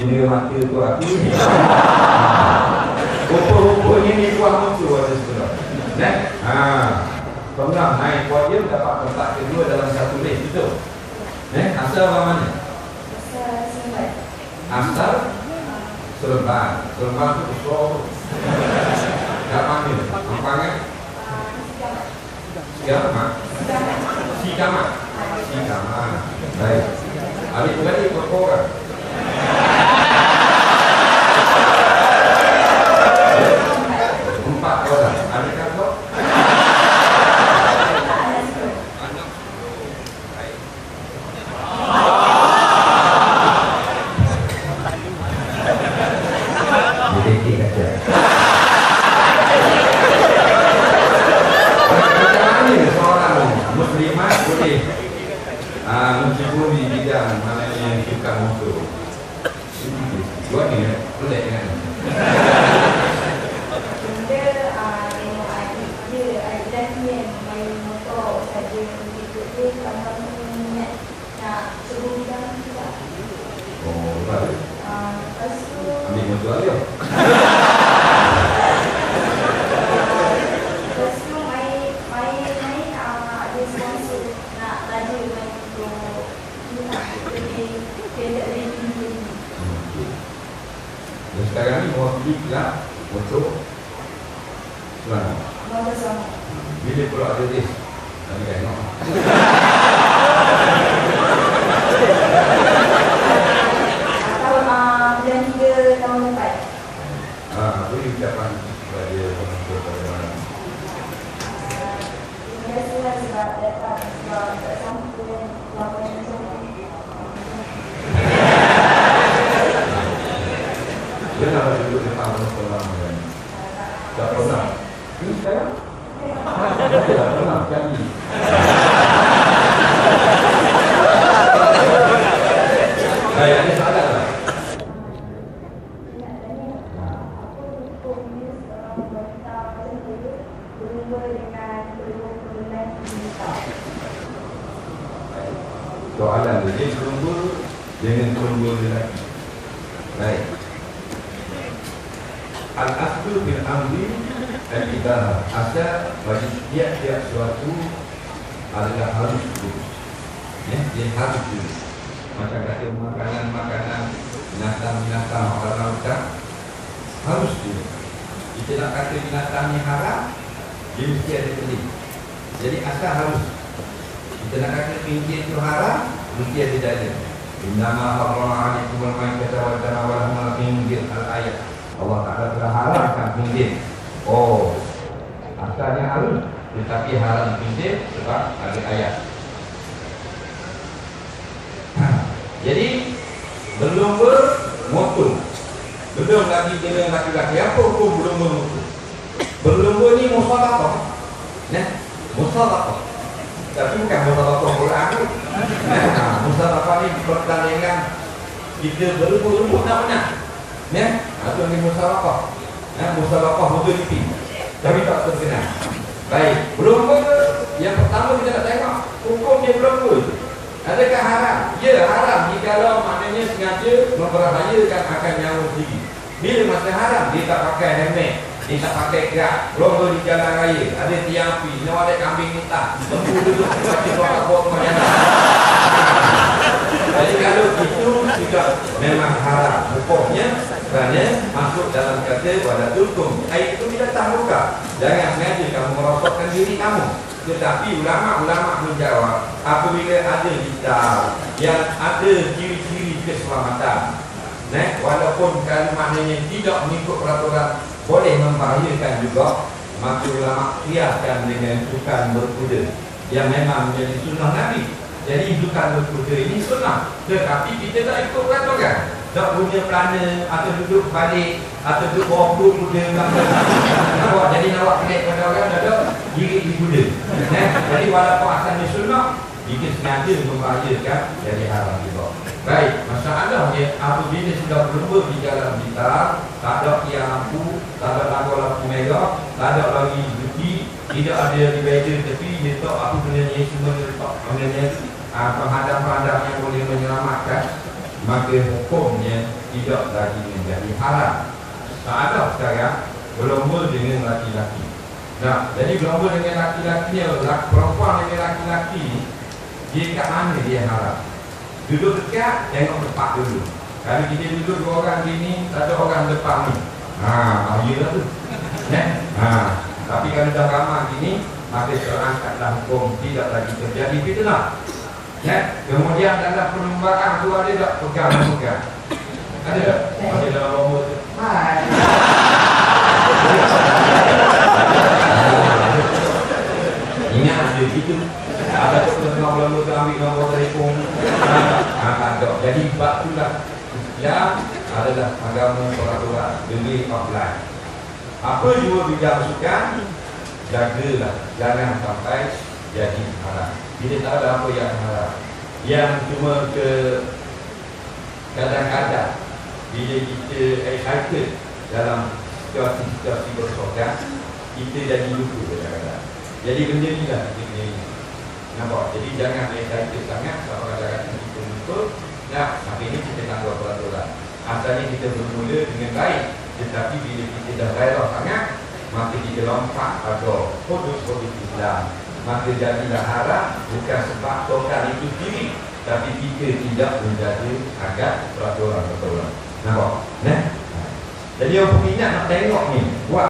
Ini mati tu aku Rupa-rupanya ni buah mutu ada sebelah Nek? Ha. Pernah naik podium dapat tempat kedua dalam satu race betul? Nek? Asal orang mana? Asal Seremban Seremban tu besar tu Kat mana? Nampaknya? Siapa? Si Kamat Si Kamat Baik Adik-beradik berapa orang? Empat orang Ada kakak? Anak Baik Detik kata Macam mana seorang muslimat boleh uh, Mencibur di bidang mana yang suka motor. Buat ni eh, pelik kan? Ah. Oh, Ah, Lepas tu main main main ah, ada sponsor nak laju main tinggi. Dan sekarang ni mewakili kelab untuk Motor sama. Bila pula ada race Kami dah tengok Tahun bulan 3 tahun depan. Apa yang ucapan kepada penonton pada malam ni? Terima kasih lah sebab datang sebab tak sampai lama yang sama. Dia nak bagi duduk depan penonton lama kan? Tak pernah. Ini sekarang Dia tak pernah Baik, ada soalan tak? Nak tanya, apa hukumnya seorang wanita macam tu berumur dengan perempuan wanita? Soalan dia, dia berumur dengan berumur lelaki Baik. Al-Aslu bil amri dan ibadah Asal bagi tiap-tiap suatu adalah harus dulu. Ya, Dia harus dulu. Macam kata makanan-makanan Binatang-binatang orang ucap Harus dulu. Kita nak kata binatang ni haram Dia mesti ada pelik Jadi asal harus Kita nak kata kincir itu haram Mesti ada. Dalil Innama harrama alaikum al-maikata wa tanawala mal khinzir al-ayat Allah Ta'ala telah haramkan khinzir Oh Asalnya harus Tetapi haram khinzir sebab ada ayat. Jadi Belum bermotor Belum lagi jenis laki-laki Apa hukum belum bermotor Berlumba ni musalafah Nah, musalafah Tapi bukan musalafah Quran tu. Nah, musalafah ni pertandingan Kita berlumba-lumba nak menang Ya, atau ni musalafah Ya, musalafah betul lipi Tapi tak terkenal. Baik, berlumba Yang pertama kita nak tengok Hukum dia berlumba tu Adakah haram? Ya, haram. Jika maknanya sengaja memperbahayakan akan nyawa sendiri. Bila masa haram, dia tak pakai helmet Dia tak pakai gerak Lomba di jalan raya. Ada tiang api. Nyawa ada kambing minta Lembu duduk Macam bawa bawa ke mana? Jadi kalau itu juga memang haram. Hukumnya kerana masuk dalam kata Wala tulkum Air itu tidak buka Jangan sengaja kamu merosotkan diri kamu. Tetapi ulama-ulama menjawab apabila ada kitab yang ada ciri-ciri keselamatan Nah, walaupun kalau maknanya tidak mengikut peraturan boleh membahayakan juga maka ulama kiaskan dengan sukan berkuda yang memang menjadi sunnah Nabi. Jadi sukan berkuda ini sunnah tetapi kita tak ikut peraturan. Tak punya pelana atau duduk balik atau duduk bawah perut kuda nampak? Jadi nawak pelik pada orang ada diri di kuda. Eh? jadi walaupun asalnya sunnah jika sengaja membahayakan jadi haram juga masalahnya apabila sudah berlumba di jalan kita tak ada tiang lampu tak ada lampu lampu merah tak ada lagi bukti tidak ada divider tepi dia tak apa benda ni semua dia letak benda ni. Uh, pemadam-pemadam yang boleh menyelamatkan maka hukumnya tidak lagi menjadi haram. Tak ada sekarang berlomba dengan laki-laki. Nah jadi berlomba dengan laki-laki ni perempuan dengan laki-laki dia kat mana dia haram duduk dekat tengok tempat dulu kalau kita duduk dua orang sini ada orang depan ni ha bahaya lah tu eh? ha tapi kalau dah ramai gini maka terangkatlah hukum tidak lagi terjadi fitnah Ya, kemudian dalam perlumbaan tu ada tak pegang-pegang? Ada tak? Ada dalam lomba tu. Hai. Ingat ada gitu. Ada tu tengah lomba tu ambil nombor telefon. Ha, ada. Jadi bab tu lah. Adalah agama peraturan. Beli offline. Apa jua bijak sukan, jagalah. Jangan sampai jadi haram. Kita tak ada apa yang haram. Yang cuma ke kadang-kadang bila kita excited dalam situasi-situasi bersokan, kita jadi lupa kadang-kadang. Jadi benda ni lah kita kena nampak. Jadi jangan excited sangat sampai kadang-kadang kita lupa. Nah, sampai ini kita tangguh peraturan. Asalnya kita bermula dengan baik. Tetapi bila kita dah gairah sangat, maka kita lompat pada kodus-kodus Islam maka jadilah haram bukan sebab tokan itu sendiri tapi kita tidak menjadi agak peraturan-peraturan nampak? Nah? jadi yang peminat nak tengok ni buat